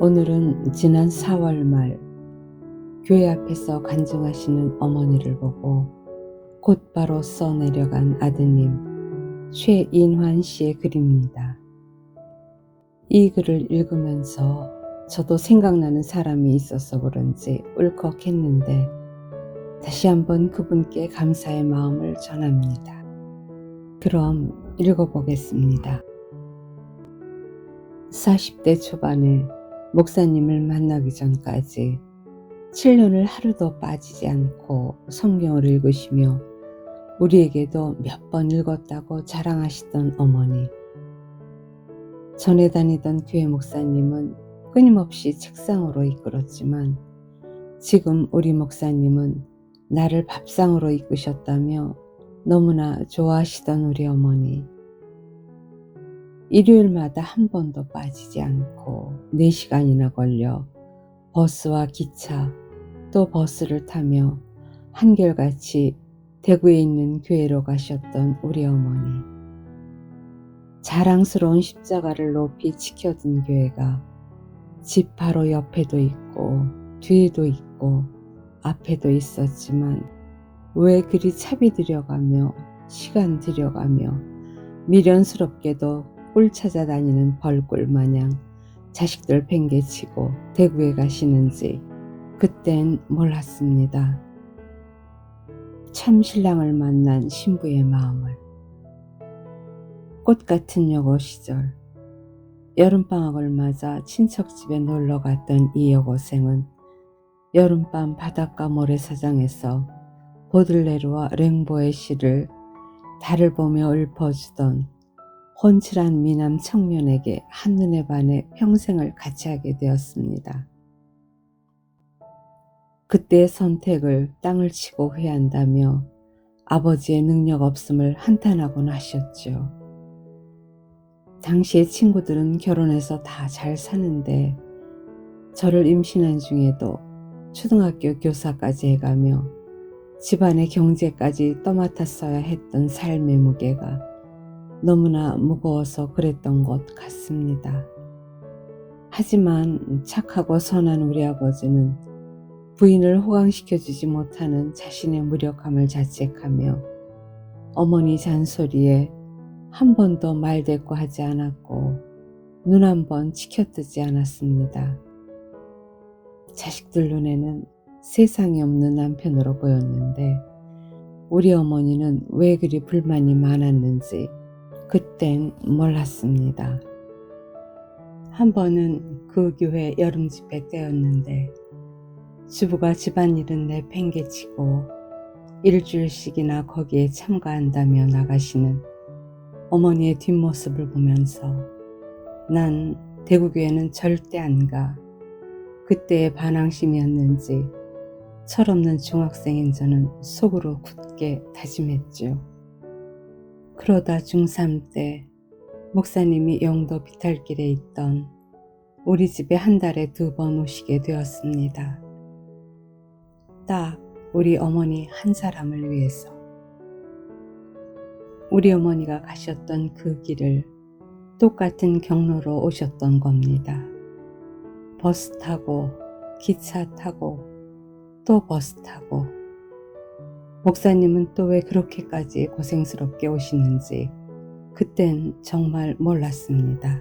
오늘은 지난 4월 말 교회 앞에서 간증하시는 어머니를 보고 곧바로 써내려간 아드님 최인환 씨의 글입니다. 이 글을 읽으면서 저도 생각나는 사람이 있어서 그런지 울컥했는데 다시 한번 그분께 감사의 마음을 전합니다. 그럼 읽어보겠습니다. 40대 초반에 목사님을 만나기 전까지 7년을 하루도 빠지지 않고 성경을 읽으시며 우리에게도 몇 번 읽었다고 자랑하시던 어머니. 전에 다니던 교회 목사님은 끊임없이 책상으로 이끌었지만 지금 우리 목사님은 나를 밥상으로 이끄셨다며 너무나 좋아하시던 우리 어머니. 일요일마다 한 번도 빠지지 않고 4시간이나 걸려 버스와 기차 또 버스를 타며 한결같이 대구에 있는 교회로 가셨던 우리 어머니. 자랑스러운 십자가를 높이 지켜둔 교회가 집 바로 옆에도 있고 뒤에도 있고 앞에도 있었지만 왜 그리 차비 들여가며 시간 들여가며 미련스럽게도 꿀 찾아다니는 벌꿀 마냥 자식들 팽개치고 대구에 가시는지 그땐 몰랐습니다. 참 신랑을 만난 신부의 마음을 꽃 같은 여고 시절 여름방학을 맞아 친척집에 놀러 갔던 이 여고생은 여름밤 바닷가 모래사장에서 보들레르와 랭보의 시를 달을 보며 읊어주던 혼칠한 미남 청년에게 한눈에 반해 평생을 같이 하게 되었습니다. 그때의 선택을 땅을 치고 회한다며 아버지의 능력 없음을 한탄하곤 하셨죠. 당시의 친구들은 결혼해서 다 잘 사는데 저를 임신한 중에도 초등학교 교사까지 해가며 집안의 경제까지 떠맡았어야 했던 삶의 무게가 너무나 무거워서 그랬던 것 같습니다. 하지만 착하고 선한 우리 아버지는 부인을 호강시켜주지 못하는 자신의 무력함을 자책하며 어머니 잔소리에 한 번도 말대꾸 하지 않았고 눈 한 번 치켜뜨지 않았습니다. 자식들 눈에는 세상에 없는 남편으로 보였는데 우리 어머니는 왜 그리 불만이 많았는지 그땐 몰랐습니다. 한 번은 그 교회 여름 집회 때였는데 주부가 집안일은 내팽개치고 일주일씩이나 거기에 참가한다며 나가시는 어머니의 뒷모습을 보면서 난 대구교회는 절대 안 가. 그때의 반항심이었는지 철없는 중학생인 저는 속으로 굳게 다짐했죠. 그러다 중3 때 목사님이 영도 비탈길에 있던 우리 집에 한 달에 두 번 오시게 되었습니다. 딱 우리 어머니 한 사람을 위해서. 우리 어머니가 가셨던 그 길을 똑같은 경로로 오셨던 겁니다. 버스 타고, 기차 타고, 또 버스 타고, 목사님은 또 왜 그렇게까지 고생스럽게 오시는지 그땐 정말 몰랐습니다.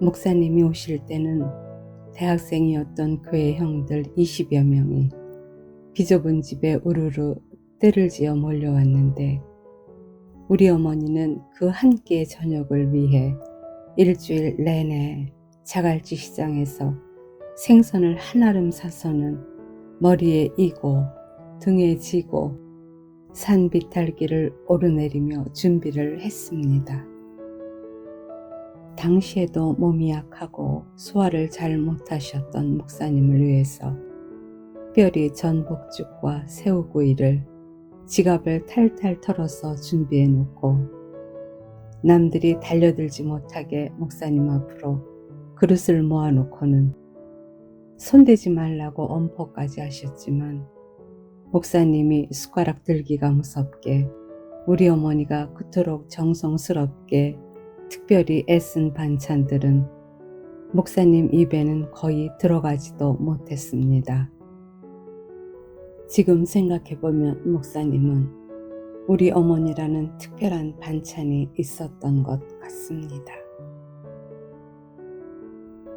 목사님이 오실 때는 대학생이었던 그의 형들 20여 명이 비좁은 집에 우르르 때를 지어 몰려왔는데 우리 어머니는 그 한 끼의 저녁을 위해 일주일 내내 자갈치 시장에서 생선을 한아름 사서는 머리에 이고 등에 지고 산 비탈길을 오르내리며 준비를 했습니다. 당시에도 몸이 약하고 소화를 잘 못하셨던 목사님을 위해서 특별히 전복죽과 새우구이를 지갑을 탈탈 털어서 준비해 놓고 남들이 달려들지 못하게 목사님 앞으로 그릇을 모아놓고는 손대지 말라고 엄포까지 하셨지만 목사님이 숟가락 들기가 무섭게 우리 어머니가 그토록 정성스럽게 특별히 애쓴 반찬들은 목사님 입에는 거의 들어가지도 못했습니다. 지금 생각해보면 목사님은 우리 어머니라는 특별한 반찬이 있었던 것 같습니다.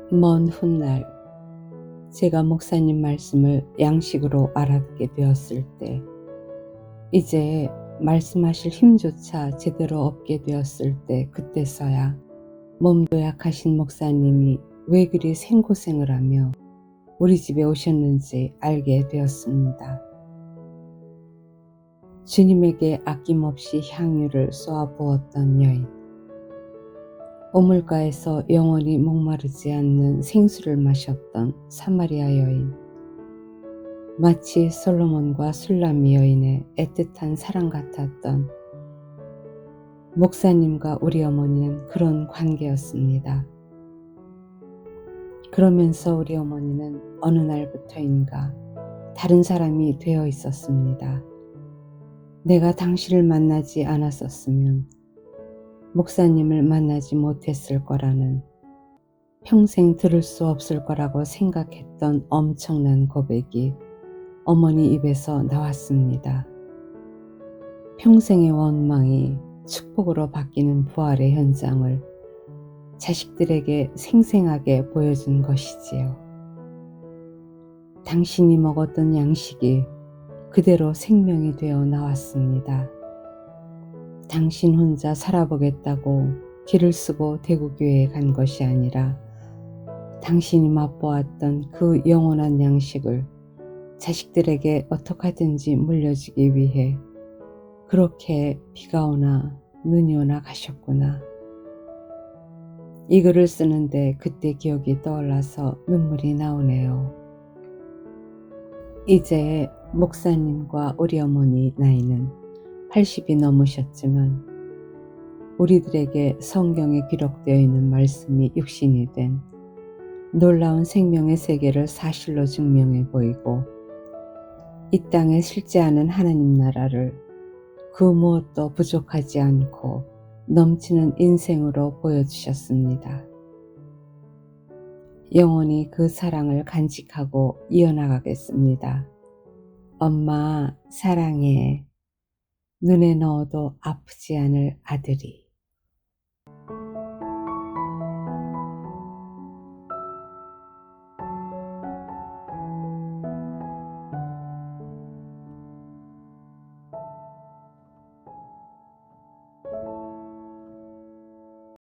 먼 훗날 제가 목사님 말씀을 양식으로 알아듣게 되었을 때 이제 말씀하실 힘조차 제대로 없게 되었을 때 그때서야 몸도 약하신 목사님이 왜 그리 생고생을 하며 우리 집에 오셨는지 알게 되었습니다. 주님에게 아낌없이 향유를 쏘아 부었던 여인. 오물가에서 영원히 목마르지 않는 생수를 마셨던 사마리아 여인. 마치 솔로몬과 술람미 여인의 애틋한 사랑 같았던 목사님과 우리 어머니는 그런 관계였습니다. 그러면서 우리 어머니는 어느 날부터인가 다른 사람이 되어 있었습니다. 내가 당신을 만나지 않았었으면 목사님을 만나지 못했을 거라는 평생 들을 수 없을 거라고 생각했던 엄청난 고백이 어머니 입에서 나왔습니다. 평생의 원망이 축복으로 바뀌는 부활의 현장을 자식들에게 생생하게 보여준 것이지요. 당신이 먹었던 양식이 그대로 생명이 되어 나왔습니다. 당신 혼자 살아보겠다고 길을 쓰고 대구교회에 간 것이 아니라 당신이 맛보았던 그 영원한 양식을 자식들에게 어떻게든지 물려주기 위해 그렇게 비가 오나 눈이 오나 가셨구나. 이 글을 쓰는데 그때 기억이 떠올라서 눈물이 나오네요. 이제 목사님과 우리 어머니 나이는 80이 넘으셨지만 우리들에게 성경에 기록되어 있는 말씀이 육신이 된 놀라운 생명의 세계를 사실로 증명해 보이고 이 땅에 실제하는 하나님 나라를 그 무엇도 부족하지 않고 넘치는 인생으로 보여주셨습니다. 영원히 그 사랑을 간직하고 이어나가겠습니다. 엄마, 사랑해. 눈에 넣어도 아프지 않을 아들이.